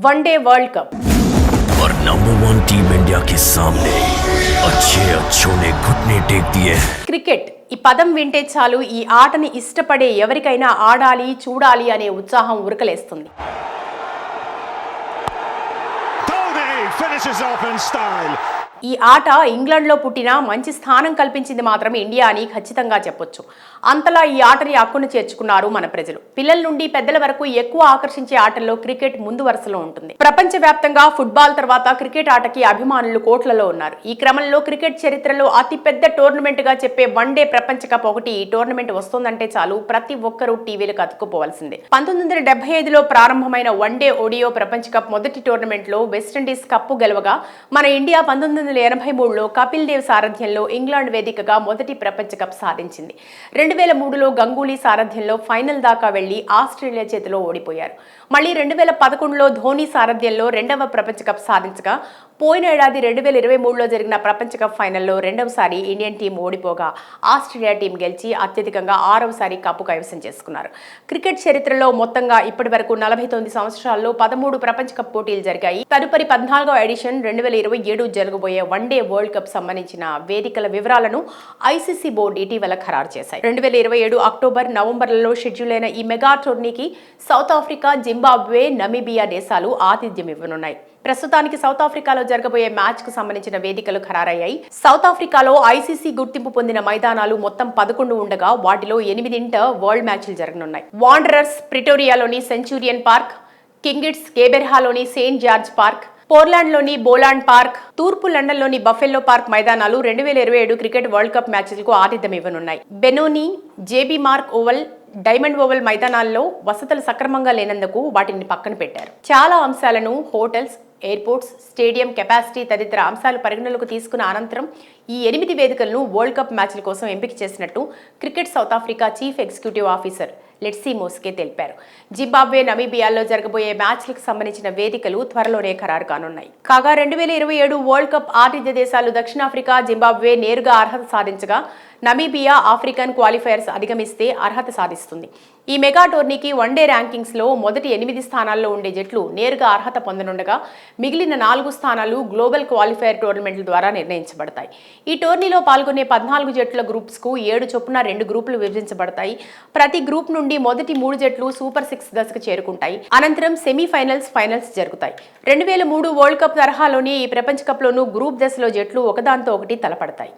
One day world cup और number one team India के सामने अच्छे अच्छों ने घुटने टेक दिए हैं క్రికెట్ ఈ పదం వింటే చాలు ఈ ఆటని ఇష్టపడే ఎవరికైనా ఆడాలి చూడాలి అనే ఉత్సాహం ఉరకలేస్తుంది Dhoni finishes off in style. ఈ ఆట ఇంగ్లాండ్లో పుట్టిన మంచి స్థానం కల్పించింది మాత్రం ఇండియా అని ఖచ్చితంగా చెప్పొచ్చు. అంతలా ఈ ఆటని హక్కును చేర్చుకున్నారు మన ప్రజలు. పిల్లల నుండి పెద్దల వరకు ఎక్కువ ఆకర్షించే ఆటల్లో క్రికెట్ ముందు వరుసలో ఉంటుంది. ప్రపంచవ్యాప్తంగా ఫుట్బాల్ తర్వాత క్రికెట్ ఆటకి అభిమానులు కోట్లలో ఉన్నారు. ఈ క్రమంలో క్రికెట్ చరిత్రలో అతిపెద్ద టోర్నమెంట్గా టోర్నమెంట్గా చెప్పే వన్డే ప్రపంచ కప్ ఒకటి ఈ టోర్నమెంట్ వస్తుందంటే చాలు ప్రతి ఒక్కరూ టీవీలకు అతుక్కుపోవాల్సిందే. పంతొమ్మిది వందల డెబ్బై ఐదులో ప్రారంభమైన వన్డే ఓడియో ప్రపంచ కప్ మొదటి టోర్నమెంట్లో వెస్టిండీస్ కప్పు గెలవగా మన ఇండియా పంతొమ్మిది వందల ఎనభై మూడులో కపిల్ దేవ్ సారథ్యంలో ఇంగ్లాండ్ వేదికగా మొదటి ప్రపంచ కప్ సాధించింది. రెండు వేల మూడులో గంగూలీ సారథ్యంలో ఫైనల్ దాకా వెళ్ళి ఆస్ట్రేలియా చేతిలో ఓడిపోయారు. మళ్ళీ రెండు వేల పదకొండులో ధోని సారథ్యంలో రెండవ ప్రపంచ కప్ సాధించగా పోయిన ఏడాది రెండు వేల ఇరవై మూడులో జరిగిన ప్రపంచ కప్ ఫైనల్లో రెండవసారి ఇండియన్ టీం ఓడిపోగా ఆస్ట్రేలియా టీం గెలిచి అత్యధికంగా ఆరవసారి కప్పు కైవసం చేసుకున్నారు. క్రికెట్ చరిత్రలో మొత్తంగా ఇప్పటి వరకు నలభై తొమ్మిది సంవత్సరాల్లో పదమూడు ప్రపంచ కప్ పోటీలు జరిగాయి. తదుపరి పద్నాలుగో ఎడిషన్ రెండు వేల ఇరవై ఏడు జరగబోయే వన్డే వరల్డ్ కప్ సంబంధించిన వేదికల వివరాలను ఐసీసీ బోర్డు ఇటీవల ఖరారు చేశాయి. రెండు వేల ఇరవై ఏడు అక్టోబర్ నవంబర్లలో షెడ్యూల్ అయిన ఈ మెగా టోర్నీకి సౌత్ ఆఫ్రికా జింబాబ్వే నమీబియా దేశాలు ఆతిథ్యం ఇవ్వనున్నాయి. ప్రస్తుతానికి సౌత్ ఆఫ్రికాలో జరగబోయే మ్యాచ్కు సంబంధించిన వేదికలు ఖరారయ్యాయి. సౌత్ ఆఫ్రికాలో ఐసీసీ గుర్తింపు పొందిన మైదానాలు మొత్తం పదకొండు ఉండగా వాటిలో ఎనిమిదింట వరల్డ్ మ్యాచ్లు జరగనున్నాయి. వాండరర్స్ ప్రిటోరియాలోని సెంచూరియన్ పార్క్ కింగిట్స్ గేబెర్హాలోని సెయింట్ జార్జ్ పార్క్ పోర్లాండ్లోని బోలాండ్ పార్క్ తూర్పు లండన్లోని బఫెల్లో పార్క్ మైదానాలు రెండు వేల ఇరవై ఏడు క్రికెట్ వరల్డ్ కప్ మ్యాచ్లకు ఆతిథ్యం ఇవ్వనున్నాయి. Benoni JB Mark Oval Diamond Oval మైదానాల్లో వసతులు సక్రమంగా లేనందుకు వాటిని పక్కన పెట్టారు. చాలా అంశాలను హోటల్స్ ఎయిర్పోర్ట్స్ స్టేడియం కెపాసిటీ తదితర అంశాలు పరిగణలోకి తీసుకున్న అనంతరం ఈ ఎనిమిది వేదికలను వరల్డ్ కప్ మ్యాచ్ల కోసం ఎంపిక చేసినట్టు cricket South Africa chief executive officer Letsi Moseki తెలిపారు. జింబాబ్వే నమీబియాల్లో జరగబోయే మ్యాచ్లకు సంబంధించిన వేదికలు త్వరలోనే ఖరారు కానున్నాయి. కాగా రెండు వేల ఇరవై ఏడు వరల్డ్ కప్ ఆతిథ్య దేశాలు దక్షిణాఫ్రికా జింబాబ్వే నేరుగా అర్హత సాధించగా నమీబియా ఆఫ్రికన్ క్వాలిఫైయర్స్ అధిగమిస్తే అర్హత సాధిస్తుంది. ఈ మెగా టోర్నీకి వన్డే ర్యాంకింగ్స్లో మొదటి ఎనిమిది స్థానాల్లో ఉండే జట్లు నేరుగా అర్హత పొందనుండగా మిగిలిన నాలుగు స్థానాలు గ్లోబల్ క్వాలిఫైయర్ టోర్నమెంట్ల ద్వారా నిర్ణయించబడతాయి. ఈ టోర్నీలో పాల్గొనే పద్నాలుగు జట్ల గ్రూప్స్కు ఏడు చొప్పున రెండు గ్రూపులు విభజించబడతాయి. ప్రతి గ్రూప్ నుండి మొదటి మూడు జట్లు సూపర్ సిక్స్ దశకు చేరుకుంటాయి. అనంతరం సెమీఫైనల్స్ ఫైనల్స్ జరుగుతాయి. రెండు వేల మూడు వరల్డ్ కప్ తరహాలోనే ఈ ప్రపంచ కప్లోనూ గ్రూప్ దశలో జట్లు ఒకదాంతో ఒకటి తలపడతాయి.